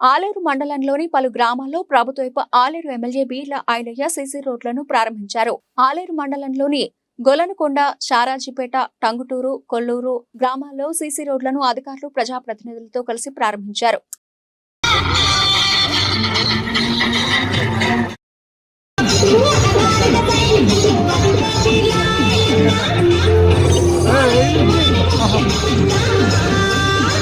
ఆలేరు మండలంలోని పలు గ్రామాల్లో ప్రభుత్వపు ఆలేరు ఎమ్మెల్యే బీర్ల ఆయలయ్య సీసీ రోడ్లను ప్రారంభించారు. ఆలేరు మండలంలోని గొలనకొండ శారాజీపేట టంగుటూరు కొల్లూరు గ్రామాల్లో సీసీ రోడ్లను అధికారులు ప్రజాప్రతినిధులతో కలిసి ప్రారంభించారు.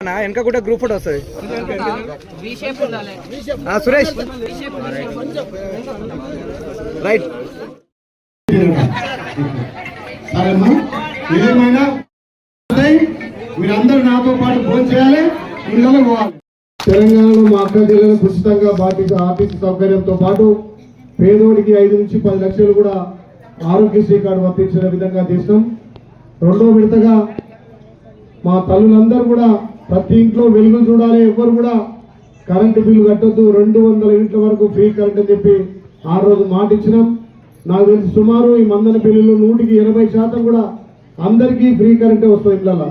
వెనక కూడా గ్రూప్ ఫోటో వస్తుంది. సురేష్. రైట్ సరేమ్మా ఏమైనా? మీరందరూ నాతో పాటు ఫోన్ చేయాలి ఇళ్ళలో పోవాలి. తెలంగాణలో మా అక్క జిల్లాలో ఉచితంగా బాధ్యత ఆర్టీసీ సౌకర్యంతో పాటు పేదోడికి ఐదు నుంచి పది లక్షలు కూడా ఆరోగ్యశ్రీ కార్డు వర్తించిన విధంగా చేసినాం రెండో విడతగా మా తల్లులందరూ కూడా ప్రతి ఇంట్లో వెలుగులు చూడాలి ఎవరు కూడా కరెంటు బిల్లు కట్టొద్దు రెండు వందల యూనిట్ల వరకు ఫ్రీ కరెంట్ అని చెప్పి ఆ రోజు మాట ఇచ్చినాం నాకు తెలిసి సుమారు ఈ మందన బిల్లులు నూటికి ఎనభై శాతం కూడా అందరికీ ఫ్రీ కరెంటే వస్తుంది ఇళ్ళలో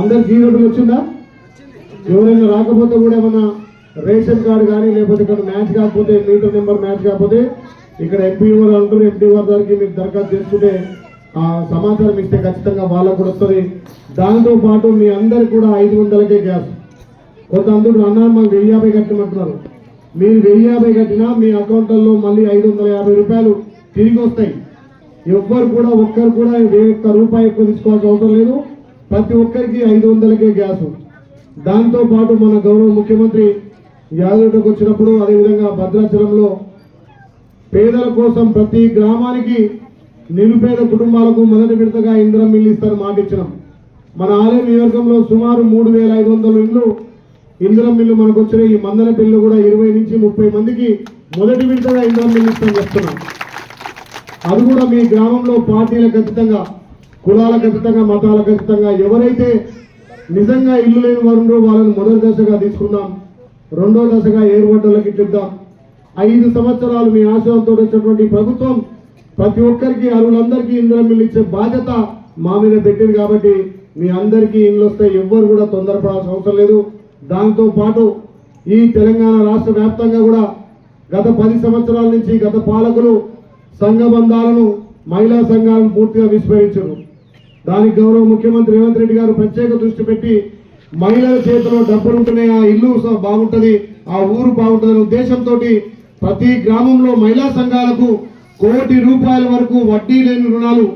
అందరికి జీరో బిల్ వచ్చిందా? ఎవరైనా రాకపోతే కూడా ఏమన్నా రేషన్ కార్డు కానీ లేకపోతే ఇక్కడ మ్యాచ్ కాకపోతే మీటర్ నెంబర్ మ్యాచ్ కాకపోతే ఇక్కడ ఎంపీఓ అంటారు ఎంపీఓ వారి మీకు దరఖాస్తు చేసుకుంటే ఆ సమాచారం ఇస్తే ఖచ్చితంగా వాళ్ళకు కూడా వస్తుంది. దాంతో పాటు మీ అందరికి కూడా ఐదు వందలకే గ్యాస్. కొంత అందరూ అన్నారు మాకు వెయ్యి యాభై కట్టమంటున్నారు. మీరు వెయ్యి యాభై కట్టినా మీ అకౌంట్లలో మళ్ళీ ఐదు వందల యాభై రూపాయలు తిరిగి వస్తాయి ఎవ్వరు కూడా ఒక్కరు కూడా ఏ ఒక్క రూపాయి ఎక్కువ తీసుకోవాల్సిన అవసరం లేదు. ప్రతి ఒక్కరికి ఐదు వందలకే గ్యాస్. దాంతో పాటు మన గౌరవ ముఖ్యమంత్రి యాదవ్కి వచ్చినప్పుడు అదేవిధంగా భద్రాచలంలో పేదల కోసం ప్రతి గ్రామానికి నిరుపేద కుటుంబాలకు మొదటి విడతగా ఇంద్రం మిల్లు ఇస్తారని మాట ఇచ్చినాం. మన ఆలయ నియోజకంలో సుమారు మూడు వేల ఐదు వందల ఇల్లు ఇంద్రం మిల్లు మనకు వచ్చిన ఈ మందన పిల్లలు కూడా ఇరవై నుంచి ముప్పై మందికి మొదటి విడతగా ఇంద్రం మిల్లు ఇస్తాం చెప్తున్నాం. అది కూడా మీ గ్రామంలో పార్టీలకు ఖచ్చితంగా కులాలకు ఖచ్చితంగా మతాలకు ఖచ్చితంగా ఎవరైతే నిజంగా ఇల్లు లేని వారు వాళ్ళని మొదటి దశగా తీసుకుందాం. రెండో దశగా ఏర్పడ్డలకి ఇద్దాం ఐదు సంవత్సరాలు మీ ఆశయంతో వచ్చినటువంటి ప్రభుత్వం ప్రతి ఒక్కరికి అరువులందరికీ ఇందులో మిల్లు ఇచ్చే బాధ్యత మా మీద పెట్టింది కాబట్టి మీ అందరికీ ఇండ్లు వస్తే ఎవ్వరు కూడా తొందరపడాల్సిన అవసరం లేదు. దాంతో పాటు ఈ తెలంగాణ రాష్ట్ర వ్యాప్తంగా కూడా గత పది సంవత్సరాల నుంచి గత పాలకులు సంఘ బంధాలను మహిళా సంఘాలను పూర్తిగా విస్మరించరు. దానికి గౌరవ ముఖ్యమంత్రి రేవంత్ రెడ్డి గారు ప్రత్యేక దృష్టి పెట్టి మహిళల చేతిలో డబ్బులుంటేనే ఆ ఇల్లు బాగుంటుంది ఆ ఊరు బాగుంటుంది ఉద్దేశంతో ప్రతి గ్రామంలో మహిళా సంఘాలకు కోటి రూపాయల వరకు వడ్డీ లేని రుణాలు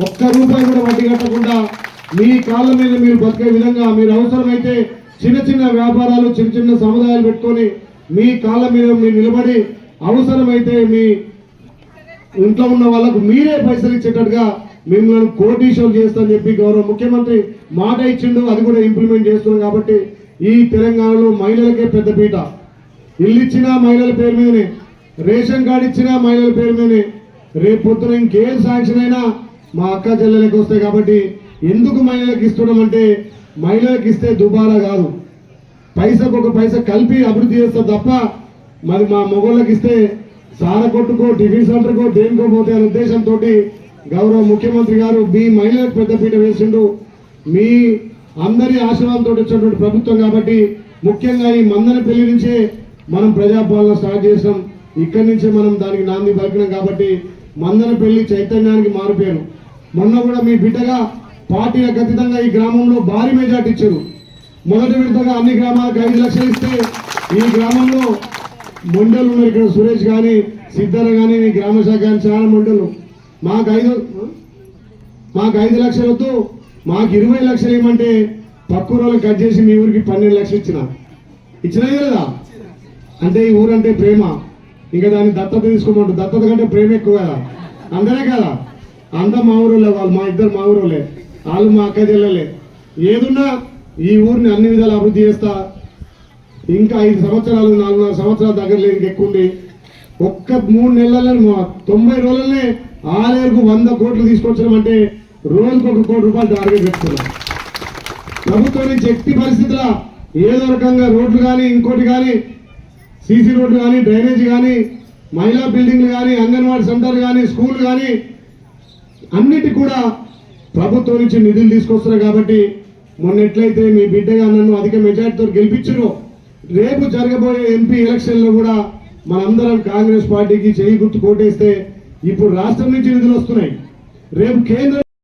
ఒక్క రూపాయి కూడా వడ్డీ కట్టకుండా మీ కాళ్ళ మీద మీరు బతికే విధంగా మీరు అవసరమైతే చిన్న చిన్న వ్యాపారాలు చిన్న చిన్న సముదాయాలు పెట్టుకొని మీ కాళ్ళ మీద మీరు నిలబడి అవసరమైతే మీ ఇంట్లో ఉన్న వాళ్ళకు మీరే పైసలు ఇచ్చేటట్టుగా మిమ్మల్ని కోటీశ్వరులు చేస్తామని చెప్పి గౌరవ ముఖ్యమంత్రి మాట ఇచ్చిండు. అది కూడా ఇంప్లిమెంట్ చేస్తున్నాం కాబట్టి ఈ తెలంగాణలో మహిళలకే పెద్దపీట ఇల్లు ఇచ్చినా మహిళల పేరు మీదనే రేషన్ కార్డు ఇచ్చినా మహిళల పేరు మీదనే రేపు పొద్దున ఇంకేం శాంక్షన్ అయినా మా అక్క చెల్లెలకు వస్తాయి కాబట్టి ఎందుకు మహిళలకు ఇస్తున్నామంటే మహిళలకు ఇస్తే దుబారా కాదు. పైసకు ఒక పైస కలిపి అభివృద్ధి చేస్తారు తప్ప మరి మా మొగోళ్ళకి ఇస్తే సార కొట్టుకో టిఫిన్ సెంటర్కో దేనికో పోతే అనే ఉద్దేశంతో గౌరవ ముఖ్యమంత్రి గారు మీ మహిళలకు పెద్దపీట వేసిండు. మీ అందరి ఆశీర్వాదంతో వచ్చినటువంటి ప్రభుత్వం కాబట్టి ముఖ్యంగా ఈ మందన పెళ్ళి నుంచే మనం ప్రజాపాలన స్టార్ట్ చేసాం ఇక్కడి నుంచే మనం దానికి నాంది పలికినాం కాబట్టి మందన పెళ్ళి చైతన్యానికి మారిపోయాను మొన్న కూడా మీ బిడ్డగా పార్టీలకు ఖచ్చితంగా ఈ గ్రామంలో భారీ మెజార్టీ ఇచ్చారు. మొదటి విడతగా అన్ని గ్రామాలకు ఐదు లక్షలు ఇస్తే ఈ గ్రామంలో మొండలు ఉన్నారు ఇక్కడ సురేష్ కానీ సిద్ధర కానీ ఈ గ్రామ శాఖ కానీ చాలా మొండలు. మాకు ఐదు మాకు ఐదు లక్షలు వద్దు మాకు ఇరవై లక్షలు ఏమంటే పక్క రోజులు కట్ చేసి మీ ఊరికి పన్నెండు లక్షలు ఇచ్చిన. ఇచ్చినా కదా అంటే ఈ ఊరంటే ప్రేమ. ఇంకా దాన్ని దత్తత తీసుకోమంటారు. దత్తత కంటే ప్రేమ ఎక్కువ కదా. అందరే కదా. అంతా మా ఊరోళ్ళే వాళ్ళు మా ఇద్దరు మా ఊరోళ్ళే. వాళ్ళు మా అక్క చెల్లెలే ఏదున్నా ఈ ఊరిని అన్ని విధాలు అభివృద్ధి చేస్తా. ఇంకా ఐదు సంవత్సరాలు నాలుగున్నర సంవత్సరాల దగ్గర లేదు ఎక్కువ ఉంది. ఒక్క మూడు నెలల్లో తొంభై రోజులనే ఆలేరుకు వంద కోట్లు తీసుకొచ్చడం అంటే రోజుకు ఒక కోటి రూపాయలు టార్గెట్ పెట్టుకున్నాం. ప్రభుత్వం నుంచి ఎట్టి పరిస్థితుల ఏదో రకంగా రోడ్లు కానీ ఇంకోటి కానీ సీసీ రోడ్లు కానీ డ్రైనేజ్ కానీ మహిళా బిల్డింగ్లు కానీ అంగన్వాడీ సెంటర్ కానీ స్కూల్ కానీ అన్నిటి కూడా ప్రభుత్వం నుంచి నిధులు తీసుకొస్తున్నారు కాబట్టి మొన్న ఎట్లయితే మీ బిడ్డగా నన్ను అధిక మెజార్టీతో గెలిపించారో రేపు జరగబోయే ఎంపీ ఎలక్షన్లో కూడా మనందరం కాంగ్రెస్ పార్టీకి చేయి గుర్తు కోటేస్తే ఇప్పుడు రాష్ట్రం నుంచి నిధులు వస్తున్నాయి. రేపు కేంద్రం